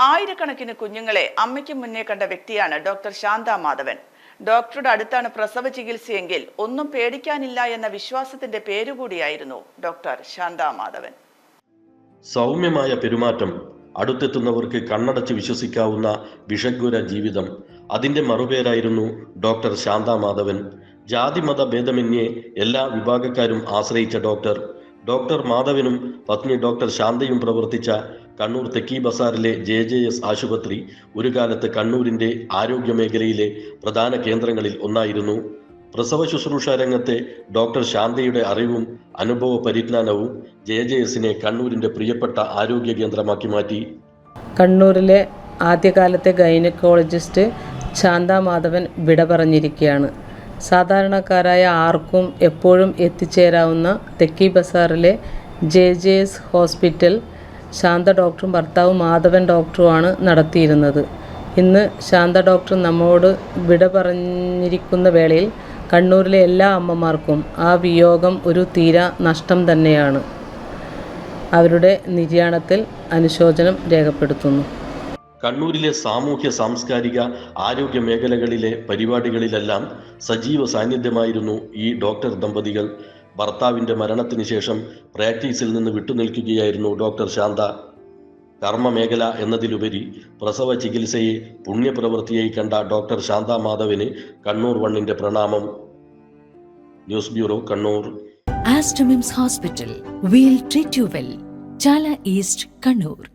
ആയിരക്കണക്കിന് കുഞ്ഞുങ്ങളെ അമ്മയ്ക്ക് മുന്നേ കണ്ട വ്യക്തിയാണ് ഡോക്ടർ ശാന്ത മാധവൻ. ഡോക്ടറുടെ അടുത്താണ് പ്രസവ ചികിത്സയെങ്കിൽ ഒന്നും പേടിക്കാനില്ല എന്ന വിശ്വാസത്തിന്റെ പേരുകൂടിയായിരുന്നു ഡോക്ടർ ശാന്ത മാധവൻ. സൗമ്യമായ പെരുമാറ്റം അടുത്തെത്തുന്നവർക്ക് കണ്ണടച്ച് വിശ്വസിക്കാവുന്ന വിഷഗ്വര ജീവിതം അതിന്റെ മറുപേരായിരുന്നു ഡോക്ടർ ശാന്ത മാധവൻ. ജാതിമത ഭേദമന്യേ എല്ലാ വിഭാഗക്കാരും ആശ്രയിച്ച ഡോക്ടർ. ഡോക്ടർ മാധവനും പത്നി ഡോക്ടർ ശാന്തയും പ്രവർത്തിച്ച കണ്ണൂർ തെക്കി ബസാറിലെ ജെ ജെ എസ് ആശുപത്രി ഒരു കാലത്ത് കണ്ണൂരിന്റെ ആരോഗ്യ മേഖലയിലെ പ്രധാന കേന്ദ്രങ്ങളിൽ ഒന്നായിരുന്നു. പ്രസവ ശുശ്രൂഷ രംഗത്തെ ഡോക്ടർ ശാന്തിയുടെ അറിവും അനുഭവ പരിജ്ഞാനവും ജെ ജെ എസിനെ കണ്ണൂരിന്റെ പ്രിയപ്പെട്ട ആരോഗ്യ കേന്ദ്രമാക്കി മാറ്റി. കണ്ണൂരിലെ ആദ്യകാലത്തെ ഗൈനക്കോളജിസ്റ്റ് ശാന്ത മാധവൻ വിട പറഞ്ഞിരിക്കുകയാണ്. സാധാരണക്കാരായ ആർക്കും എപ്പോഴും എത്തിച്ചേരാവുന്ന തെക്കി ബസാറിലെ J J S hospital Shantha ഡോക്ടറും ഭർത്താവ് മാധവൻ ഡോക്ടറുമാണ് നടത്തിയിരുന്നത്. ഇന്ന് ശാന്ത ഡോക്ടർ നമ്മോട് വിട പറഞ്ഞിരിക്കുന്ന വേളയിൽ കണ്ണൂരിലെ എല്ലാ അമ്മമാർക്കും ആ വിയോഗം ഒരു തീരാ നഷ്ടം തന്നെയാണ്. അവരുടെ നിര്യാണത്തിൽ അനുശോചനം രേഖപ്പെടുത്തുന്നു. കണ്ണൂരിലെ സാമൂഹ്യ സാംസ്കാരിക ആരോഗ്യ മേഖലകളിലെ പരിപാടികളിലെല്ലാം സജീവ സാന്നിധ്യമായിരുന്നു ഈ ഡോക്ടർ ദമ്പതികൾ. ഭർത്താവിന്റെ മരണത്തിന് ശേഷം പ്രാക്ടീസിൽ നിന്ന് വിട്ടുനിൽക്കുകയായിരുന്നു ഡോക്ടർ ശാന്ത. കർമ്മമേഖല എന്നതിലുപരി പ്രസവ ചികിത്സയെ പുണ്യപ്രവൃത്തിയായി കണ്ട ഡോക്ടർ ശാന്ത മാധവന് കണ്ണൂർ വണ്ണിന്റെ പ്രണാമം. News bureau Kannur. Aster MIMS hospital. We treat you well Chala east Kannur.